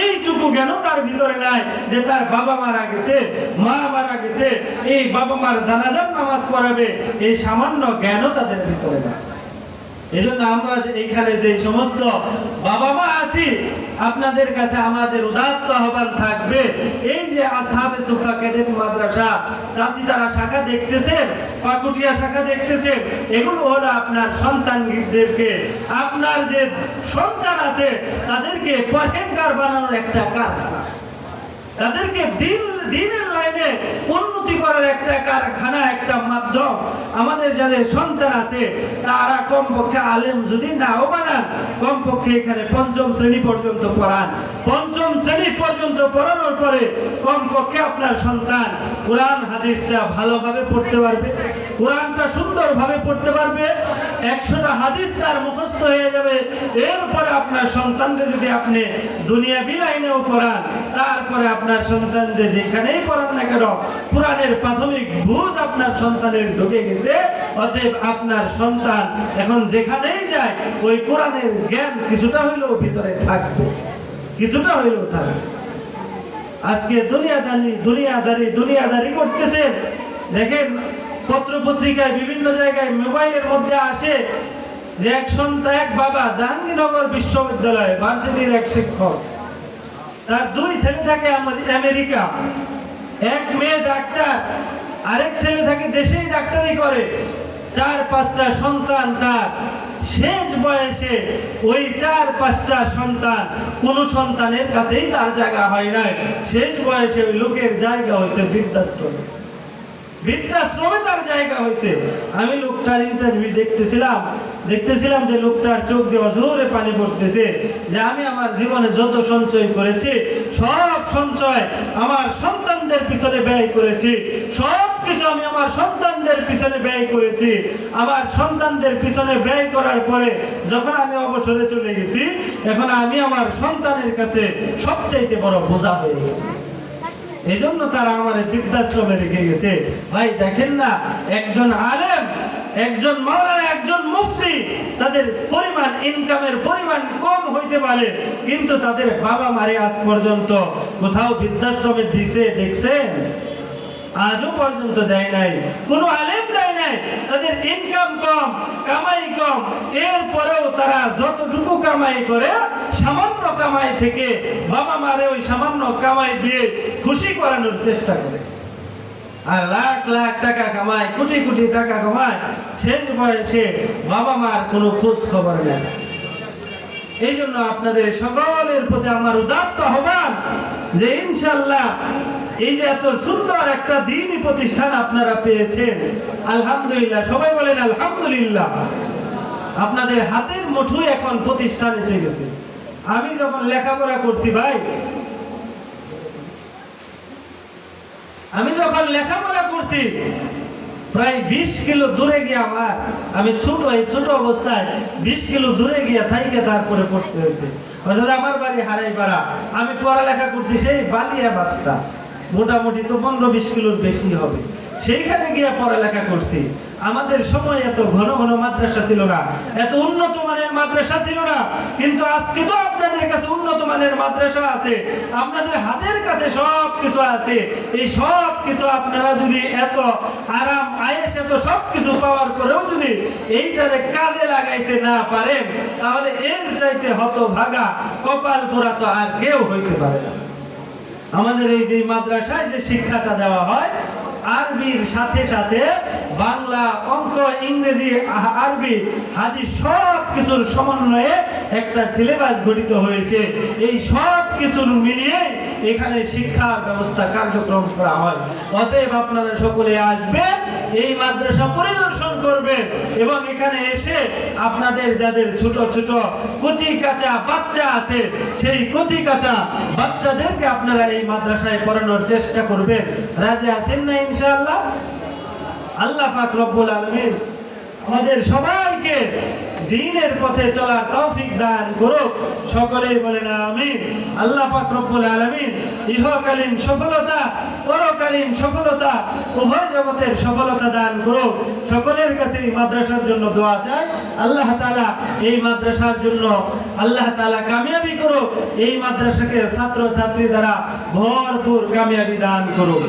এইটুকু কেন তার ভিতরে নাই যে তার বাবা মারা গেছে, মা মারা গেছে, এই বাবা মার জানাজার নামাজ পড়াবে, এই সামান্য জ্ঞানও তাদের ভিতরে নাই। এই জন্য আমরা এইখানে যে সমস্ত বাবা মা আছি, আপনাদের কাছে আমাদের উদাত্ত আহ্বান থাকবে। এই যে আসাবে সুফা ক্যাডেট মাদ্রাসা, চাচি তারা শাখা দেখতেছেন, পাকুটিয়া শাখা দেখতেছেন, এগুলো হলো আপনার সন্তানদেরকে আপনার যে সন্তান আছে, তাদেরকে পরহেজগার বানানোর একটা কারখানা তাদেরকে দিন দিনের লাইনে উন্নতি করার একটা কারখানা, একটা মাধ্যম আমাদের যাদের সন্তান আছে, তারা কমপক্ষে আলেম যদি নাও বানান, কমপক্ষে এখানে পঞ্চম শ্রেণি পর্যন্ত পড়ান। পঞ্চম শ্রেণি পর্যন্ত পড়ানোর পরে কমপক্ষে আপনার সন্তান কোরআন, হাদিসটা ভালোভাবে পড়তে পারবে, কোরআনটা সুন্দরভাবে পড়তে পারবে, একশোটা হাদিস তার মুখস্থ হয়ে যাবে। এরপরে আপনার সন্তানকে যদি আপনি দুনিয়া বিলাইনেও পড়ান, তারপরে আপনার সন্তানদের যেখানেই পড়ান না কেন? কোরআনের প্রাথমিক বুঝ আপনার সন্তানের ঢুকে গেছে, অতএব আপনার সন্তান এখন যেখানেই যায়, ওই কোরআনের জ্ঞান কিছুটা হইলেও ভিতরে থাকবে। কিছুটা হইলেও থাকবে। আজকে দুনিয়াদারি দুনিয়াদারি দুনিয়াদারি করতেছে। দেখেন পত্র পত্রিকায় বিভিন্ন জায়গায় মোবাইলের মধ্যে আসে যে এক সন্তান, এক বাবা, জাহাঙ্গীরনগর বিশ্ববিদ্যালয়ে ভার্সিটির এক শিক্ষক। তার দুই ছেলে থাকে আমাদের আমেরিকা। এক মেয়ে ডাক্তার, আরেক ছেলে থাকে দেশেই ডাক্তারি করে। চার, পাঁচটা সন্তান তার। শেষ বয়সে ওই চার, পাঁচটা সন্তান কোন সন্তানের কাছেই তার জায়গা হয় নাই। শেষ বয়সে ওই লোকের জায়গা হয়েছে বৃদ্ধাশ্রমে। বৃদ্ধাশ্রমে তার জায়গা হয়েছে। আমি লোকটার ইন্টারভিউ দেখতেছিলাম। দেখতেছিলাম যে লোকটার চোখ দিয়ে জোরে পানি পড়তেছে, যে আমি আমার জীবনে যত সঞ্চয় করেছি, সব সঞ্চয় আমার সন্তানদের পিছনে ব্যয় করেছি, সব কিছু আমি আমার সন্তানদের পিছনে ব্যয় করেছি। আমার সন্তানদের পিছনে ব্যয় করার পরে যখন আমি অবসরে চলে গেছি, এখন আমি আমার সন্তানের কাছে সবচাইতে বড় বোঝা হয়ে গেছি। এই জন্য তারা আমার বৃদ্ধাশ্রমে রেখে গেছে। ভাই, দেখেন না, একজন আলেম একজন মাওলানা, একজন মুফতি, তাদের পরিমাণ ইনকামের পরিমাণ কম হইতে পারে, কিন্তু তাদের বাবা মারে আজ পর্যন্ত কোথাও বৃদ্ধাশ্রমে দিছে দেখছেন আজও পর্যন্ত দেয় নাই। কোন আলেম দেয় নাই। তাদের ইনকাম কম, কামাই কম। এরপরেও তারা যতটুকু কামাই করে, সামান্য কামাই থেকে বাবা মারে ওই সামান্য কামাই দিয়ে খুশি করানোর চেষ্টা করে। আর লাখ লাখ টাকা কামায়, কোটি কোটি টাকা কামায় শেষ বয়সে বাবা মার কোনো খোঁজ খবর নেয় এই জন্য আপনাদের সকলের প্রতি আমার উদাত্ত আহ্বান যে ইনশাল্লাহ এই যে এত সুন্দর একটা দিনই প্রতিষ্ঠান আপনারা পেয়েছেন, আলহামদুলিল্লাহ। সবাই বলেন আলহামদুলিল্লাহ। আপনাদের হাতের মুঠোয় এখন প্রতিষ্ঠান এসে গেছে। আমি যখন লেখাপড়া করছি ভাই আমি যখন লেখাপড়া করছি, প্রায় বিশ কিলো দূরে গিয়ে আমার, আমি ছোট, এই ছোট অবস্থায় বিশ কিলো দূরে গিয়ে থাইকে তারপরে পড়তে হয়েছে। আমার বাড়ি হারাই পাড়া আমি পড়ালেখা করছি সেই বালিয়া বাস্তা মোটামুটি তো পনেরো বিশ কিলোর বেশি হবে। সেইখানে গিয়ে পড়ালেখা করছি। আমাদের সময় এত ঘন ঘন মাদ্রাসা ছিল না। এত উন্নত মানের মাদ্রাসা ছিল না। কিন্তু আজকে তো আপনাদের কাছে উন্নত মানের মাদ্রাসা আছে। আপনাদের হাতের কাছে সব কিছু আছে। এই সব কিছু আপনারা যদি এত আরাম আয়েস এত সব কিছু পাওয়ার পরেও যদি এইটারে কাজে লাগাইতে না পারেন, তাহলে এর চাইতে হত ভাগা কপাল পোড়া তো আর কেউ হইতে পারে না। আমাদের এই যে মাদ্রাসায় যে শিক্ষাটা দেওয়া হয় আরবির সাথে সাথে বাংলা, অঙ্ক, ইংরেজি আরবি হাদিস সব কিছুর সমন্বয়ে একটা সিলেবাস গঠিত হয়েছে। এই সব কিছুর মিলিয়ে এখানে শিক্ষা ব্যবস্থা কার্যক্রম করা হয়। অতএব আপনারা সকলে আসবেন এই মাদ্রাসা পরিদর্শন করবেন এবং এখানে এসে আপনাদের যাদের ছোট ছোট কচি কাঁচা বাচ্চা আছে, সেই কচি কাঁচা বাচ্চাদেরকে আপনারা এই মাদ্রাসায় পড়ানোর চেষ্টা করবেন। রাজে আছেন না ইনশাআল্লাহ? আল্লাহ পাক রব্বুল আলামিন আমাদের সবাইকে দিনের পথে চলার তৌফিক দান করুক। সকলেই বলেন আমিন। আল্লাহ পাক রব্বুল আলামিন ইহকালীন সফলতা, পরকালীন সফলতা, উভয় জগতের সফলতা দান করুক। সকলের কাছে এই মাদ্রাসার জন্য দোয়া চাই। আল্লাহ তাআলা এই মাদ্রাসার জন্য আল্লাহ তাআলা কামিয়াবি করুক। এই মাদ্রাসাকে ছাত্র ছাত্রী দ্বারা ভরপুর কামিয়াবি দান করুক।